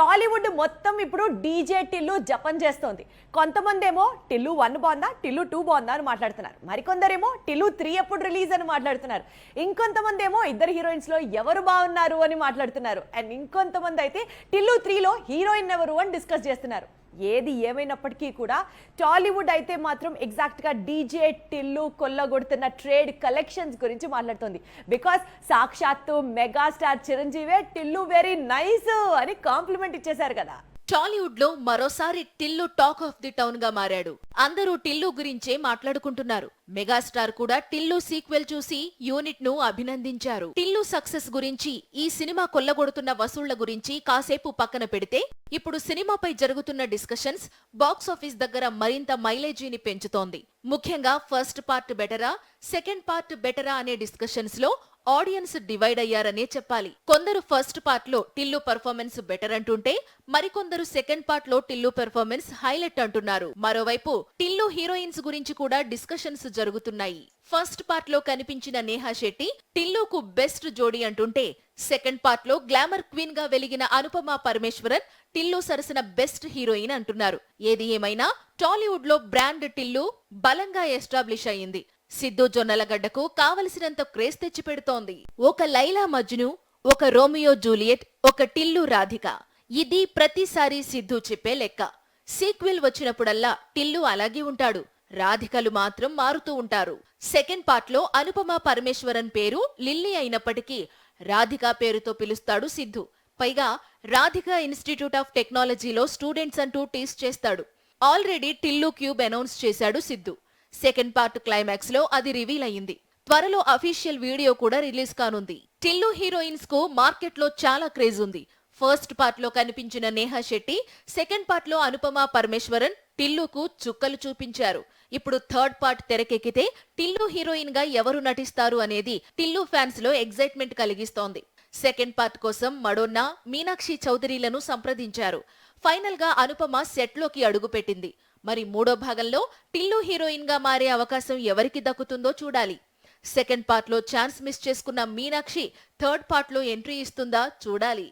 టాలీవుడ్ మొత్తం ఇప్పుడు డీజే టిల్లు జపం చేస్తోంది. కొంతమంది ఏమో టిల్లు వన్ బాగుందా టిల్లు టూ బాగుందా అని మాట్లాడుతున్నారు. మరికొందరేమో టిల్లు త్రీ ఎప్పుడు రిలీజ్ అని మాట్లాడుతున్నారు. ఇంకొంతమంది ఏమో ఇద్దరు హీరోయిన్స్లో ఎవరు బాగున్నారు అని మాట్లాడుతున్నారు. అండ్ ఇంకొంతమంది అయితే టిల్లు త్రీలో హీరోయిన్ ఎవరు అని డిస్కస్ చేస్తున్నారు. ఏది ఏమైనప్పటికీ కూడా టాలీవుడ్ అయితే మాత్రం ఎగ్జాక్ట్గా డీజే టిల్లు కొల్లగొడుతున్న ట్రేడ్ కలెక్షన్స్ గురించి మాట్లాడుతుంది. బికాస్ సాక్షాత్తు మెగాస్టార్ చిరంజీవే టిల్లు వెరీ నైస్ అని కాంప్లిమెంట్ ఇచ్చేశారు కదా. టాలీవుడ్లో మరోసారి టిల్లు టాక్ ఆఫ్ ది టౌన్గా మారాడు. అందరూ టిల్లు గురించే మాట్లాడుకుంటున్నారు. మెగాస్టార్ కూడా టిల్లు సీక్వెల్ చూసి యూనిట్ను అభినందించారు. టిల్లు సక్సెస్ గురించి ఈ సినిమా కొల్లగొడుతున్న వసూళ్ళ గురించి కాసేపు పక్కన పెడితే ఇప్పుడు సినిమాపై జరుగుతున్న డిస్కషన్స్ బాక్స్ ఆఫీస్ దగ్గర మరింత మైలేజీని పెంచుతోంది. ముఖ్యంగా ఫస్ట్ పార్ట్ బెటరా సెకండ్ పార్ట్ బెటరా అనే డిస్కషన్స్లో ఆడియన్స్ డివైడ్ అయ్యారనే చెప్పాలి. కొందరు ఫస్ట్ పార్ట్లో టిల్లు పర్ఫార్మెన్స్ బెటర్ అంటుంటే మరికొందరు సెకండ్ పార్ట్లో టిల్లు పెర్ఫార్మెన్స్ హైలైట్ అంటున్నారు. మరోవైపు టిల్లు హీరోయిన్స్ గురించి కూడా డిస్కషన్స్ జరుగుతున్నాయి. ఫస్ట్ పార్ట్లో కనిపించిన నేహా శెట్టి టిల్లుకు బెస్ట్ జోడీ అంటుంటే సెకండ్ పార్ట్లో గ్లామర్ క్వీన్గా వెలిగిన అనుపమ పరమేశ్వరన్ టిల్లు సరసన బెస్ట్ హీరోయిన్ అంటున్నారు. ఏది ఏమైనా టాలీవుడ్లో బ్రాండ్ టిల్లు బలంగా ఎస్టాబ్లిష్ అయింది సిద్ధు జొన్నలగడ్డకు కావలసినంత క్రేజ్ తెచ్చిపెడుతోంది. ఒక లైలా మజ్ను ఒక రోమియో జూలియట్ ఒక టిల్లు రాధిక. ఇది ప్రతిసారి సిద్ధు చెప్పే లెక్క. సీక్వెల్ వచ్చినప్పుడల్లా టిల్లు అలాగే ఉంటాడు. రాధికలు మాత్రం మారుతూ ఉంటారు. సెకండ్ పార్ట్లో అనుపమ పరమేశ్వరన్ పేరు లిల్లీ అయినప్పటికీ రాధిక పేరుతో పిలుస్తాడు సిద్ధు. పైగా రాధిక ఇన్స్టిట్యూట్ ఆఫ్ టెక్నాలజీలో స్టూడెంట్స్ అంటూ టీస్ చేస్తాడు. ఆల్రెడీ టిల్లు క్యూబ్ అనౌన్స్ చేశాడు సిద్ధు. సెకండ్ పార్ట్ క్లైమాక్స్లో అది రివీల్ అయింది త్వరలో అఫీషియల్ వీడియో కూడా రిలీజ్ కానుంది. టిల్లు హీరోయిన్స్కు మార్కెట్లో చాలా క్రేజ్ ఉంది. ఫస్ట్ పార్ట్లో కనిపించిన నేహా శెట్టి సెకండ్ పార్ట్లో అనుపమ పరమేశ్వరన్ టిల్లుకు చుక్కలు చూపించారు. ఇప్పుడు థర్డ్ పార్ట్ తెరకెక్కితే టిల్లు హీరోయిన్గా ఎవరు నటిస్తారు అనేది టిల్లు ఫ్యాన్స్లో ఎగ్జైట్మెంట్ కలిగిస్తోంది. సెకండ్ పార్ట్ కోసం మడోన్నా మీనాక్షి చౌదరిలను సంప్రదించారు. ఫైనల్గా అనుపమ సెట్లోకి అడుగుపెట్టింది. మరి మూడో భాగంలో టిల్లు హీరోయిన్గా మారే అవకాశం ఎవరికి దక్కుతుందో చూడాలి. సెకండ్ పార్ట్లో ఛాన్స్ మిస్ చేసుకున్న మీనాక్షి థర్డ్ పార్ట్లో ఎంట్రీ ఇస్తుందా చూడాలి.